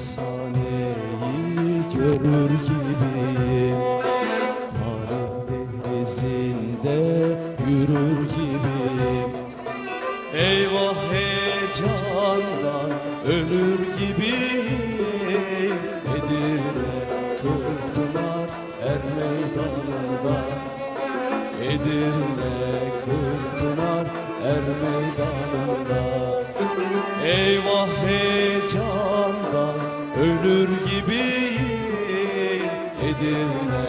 efsaneyi görür gibiyim Edirne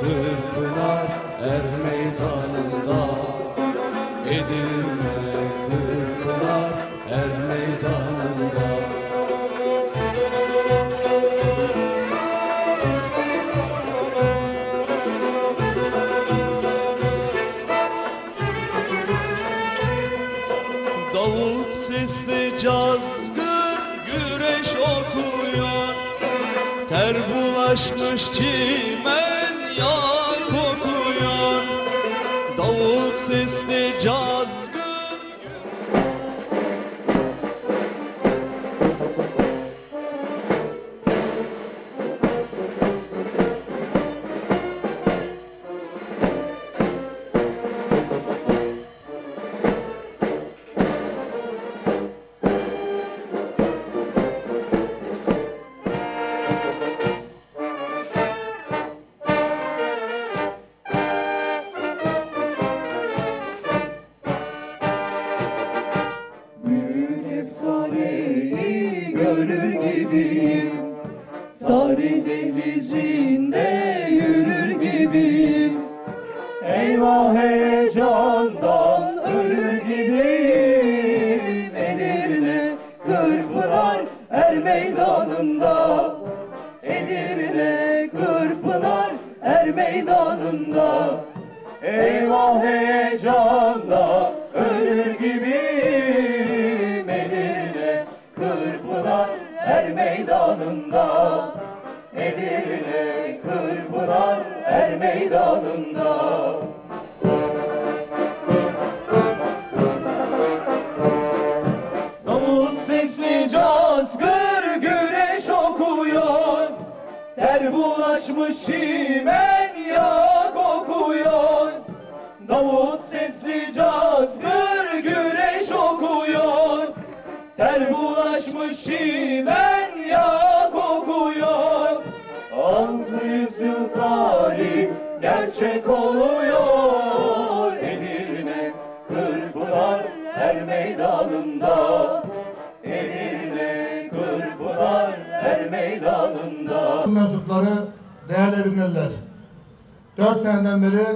Kırkpınar er meydanında. Edirne bulaşmış çimen yağ kokuyor Davul sesli cazgır görür gibiyim. Tarih denizinde yürür gibiyim. Eyvah heyecandan ölür gibiyim. Edirne Kırpınar er meydanında. Edirne Kırpınar er meydanında. Eyvah heyecanda ölür gibiyim meydanında Edirne Kırpınar er meydanında. Davul sesli cazgır güreş okuyor Ter bulaşmış çimen yağ kokuyor Davul sesli cazgır güreş okuyor Ter bulaşmış çimen gerçek oluyor Edirne Kırpınar er meydanında Edirne Kırpınar er meydanında mensupları değerli edinirler. Dört seneden beri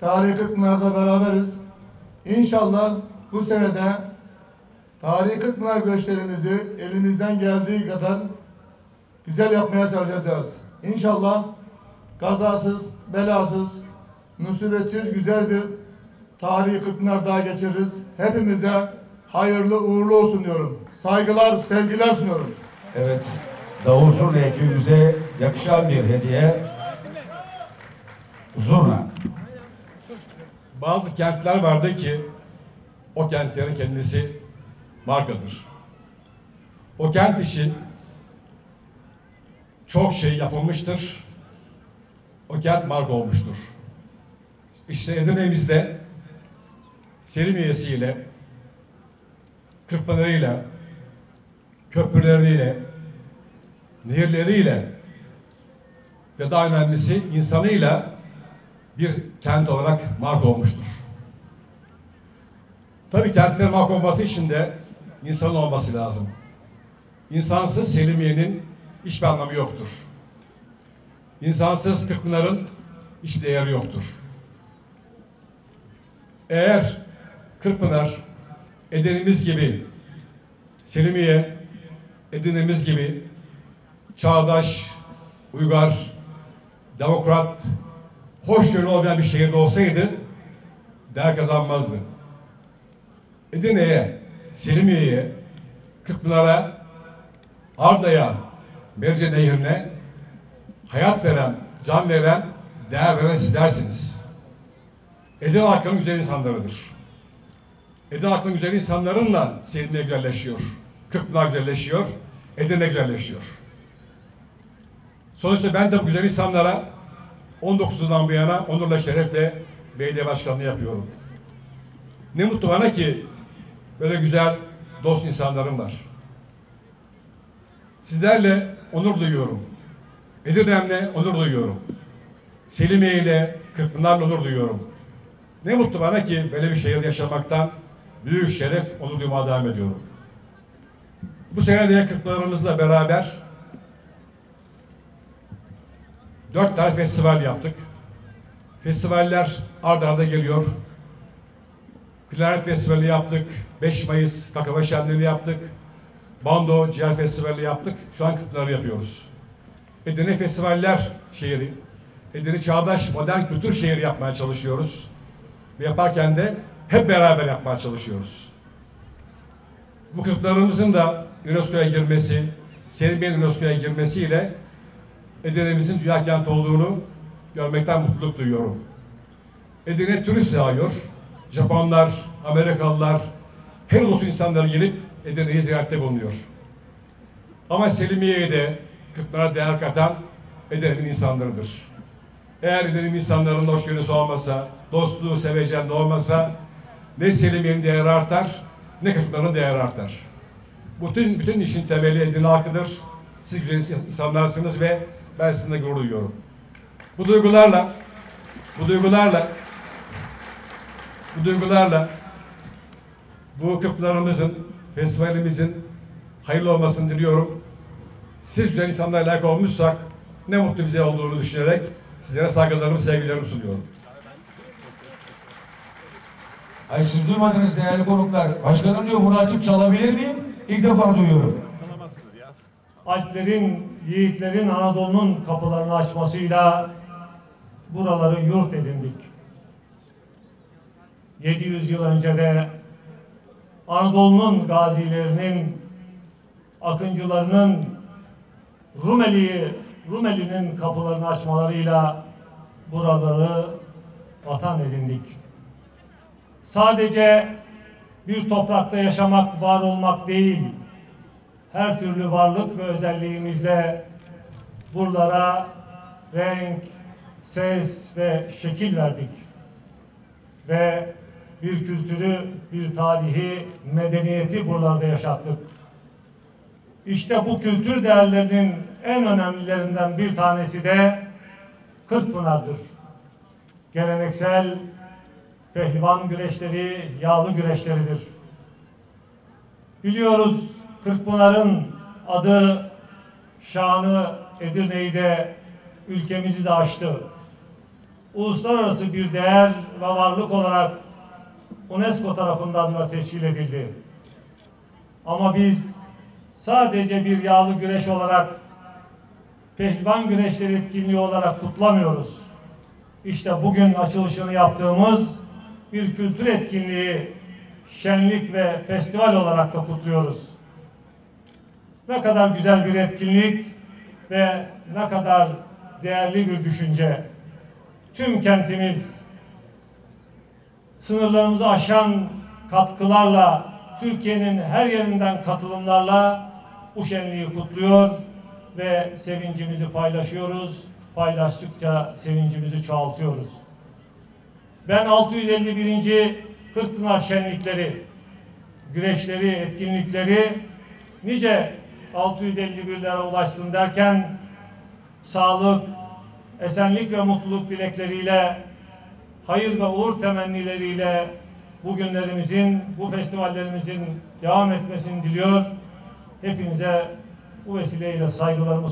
Tarihi Kırkpınar'da beraberiz. İnşallah bu senede Tarihi Kırkpınar gösterimizi elimizden geldiği kadar güzel yapmaya çalışacağız. İnşallah kazasız, belasız, musibetsiz güzel bir Tarihi Kırkpınar daha geçiririz. Hepimize hayırlı uğurlu olsun diyorum. Saygılar, sevgiler sunuyorum. Evet, davul zurna ekibimize yakışan bir hediye. Zurna. Bazı kentler vardı ki o kentlerin kendisi markadır. O kent için çok şey yapılmıştır. O kent marka olmuştur. İşte Edirne'mizde Selimiye'siyle, Kırkpınar'ıyla, köprüleriyle, nehirleriyle ve daha önemlisi insanıyla bir kent olarak marka olmuştur. Tabii kentlerin marka olması için de insanın olması lazım. İnsansız Selimiye'nin hiçbir anlamı yoktur. İnsansız Kırkpınar'ın hiçbir değeri yoktur. Eğer Kırkpınar, Edenimiz gibi, Selimiye, Edirne'miz gibi çağdaş, uygar, demokrat, hoşgörü olmayan bir şehirde olsaydı değer kazanmazdı. Edirne'ye, Selimiye'ye, Kırkpınar'a, Arda'ya, Merce Nehri'ne hayat veren, can veren, değer veren sizlersiniz. Edirne halkının güzel insanlarıdır. Edirne halkının güzel insanlarınla Selimiye güzelleşiyor. Kırkpınar güzelleşiyor, Edirne güzelleşiyor. Sonuçta ben de bu güzel insanlara 19'undan bu yana onurla şerefle belediye başkanlığı yapıyorum. Ne mutlu bana ki böyle güzel dost insanlarım var. Sizlerle onur duyuyorum. Edirnem'le onur duyuyorum. Selimiye ile Kırkpınar'la onur duyuyorum. Ne mutlu bana ki böyle bir şehir yaşamaktan büyük şeref, onur duymaya devam ediyorum. Bu sene de Kırkpınar'ımızla beraber dört tane festival yaptık. Festivaller ard arda geliyor. Klarnet Festivali yaptık. 5 Mayıs Kakava Şenliği yaptık. Bando Ciğer Festivali yaptık. Şu an Kırkpınar'ı yapıyoruz. Edirne Festivaller şehri. Edirne Çağdaş Modern Kültür Şehri yapmaya çalışıyoruz. Ve yaparken de hep beraber yapmaya çalışıyoruz. Bu Kırkpınar'ımızın da UNESCO'ya girmesi, Selimiye'nin UNESCO'ya girmesiyle Edirne'mizin dünya kenti olduğunu görmekten mutluluk duyuyorum. Edirne turist yağıyor. Japonlar, Amerikalılar, her uluslu insanlar gelip Edirne'yi ziyarette bulunuyor. Ama Selimiye'ye de Kırkpınar'a değer katan Edirne'nin insanlarıdır. Eğer Edirne'nin insanların hoşgörüsü olmasa, dostluğu, sevecenliği olmasa ne Selimiye'nin değeri artar, ne Kırkpınar'ın değeri artar. Bütün, bütün işin temeli Edirne halkıdır. Siz güzel insanlarsınız ve ben sizinle gurur duyuyorum. Bu duygularla, bu duygularla, bu duygularla bu Kırkpınar'ımızın, festivalimizin hayırlı olmasını diliyorum. Siz güzel insanlara layık olmuşsak ne mutlu bize olduğunu düşünerek sizlere saygılarımı, sevgilerimi sunuyorum. Ay siz duymadınız değerli konuklar. Başkanım diyor bunu açıp çalabilir miyim? İlk defa duyuyorum. Alplerin, yiğitlerin Anadolu'nun kapılarını açmasıyla buraları yurt edindik. 700 yıl önce de Anadolu'nun gazilerinin, akıncılarının Rumeli, Rumeli'nin kapılarını açmalarıyla buraları vatan edindik. Sadece bir toprakta yaşamak, var olmak değil, her türlü varlık ve özelliğimizle buralara renk, ses ve şekil verdik. Ve bir kültürü, bir tarihi, medeniyeti buralarda yaşattık. İşte bu kültür değerlerinin en önemlilerinden bir tanesi de Kırkpınar'dır. Geleneksel pehlivan güreşleri, yağlı güreşleridir. Biliyoruz Kırkpınar'ın adı, şanı Edirne'yi de ülkemizi de aştı. Uluslararası bir değer ve varlık olarak UNESCO tarafından da teşkil edildi. Ama biz sadece bir yağlı güreş olarak pehlivan güreşleri etkinliği olarak kutlamıyoruz. İşte bugün açılışını yaptığımız bir kültür etkinliği, şenlik ve festival olarak da kutluyoruz. Ne kadar güzel bir etkinlik ve ne kadar değerli bir düşünce. Tüm kentimiz sınırlarımızı aşan katkılarla, Türkiye'nin her yerinden katılımlarla bu şenliği kutluyor ve sevincimizi paylaşıyoruz. Paylaştıkça sevincimizi çoğaltıyoruz. Ben 651. Kırkpınar şenlikleri, güreşleri, etkinlikleri nice 651'lere ulaşsın derken sağlık, esenlik ve mutluluk dilekleriyle, hayır ve uğur temennileriyle bugünlerimizin, bu festivallerimizin devam etmesini diliyor. Hepinize bu vesileyle saygılarımı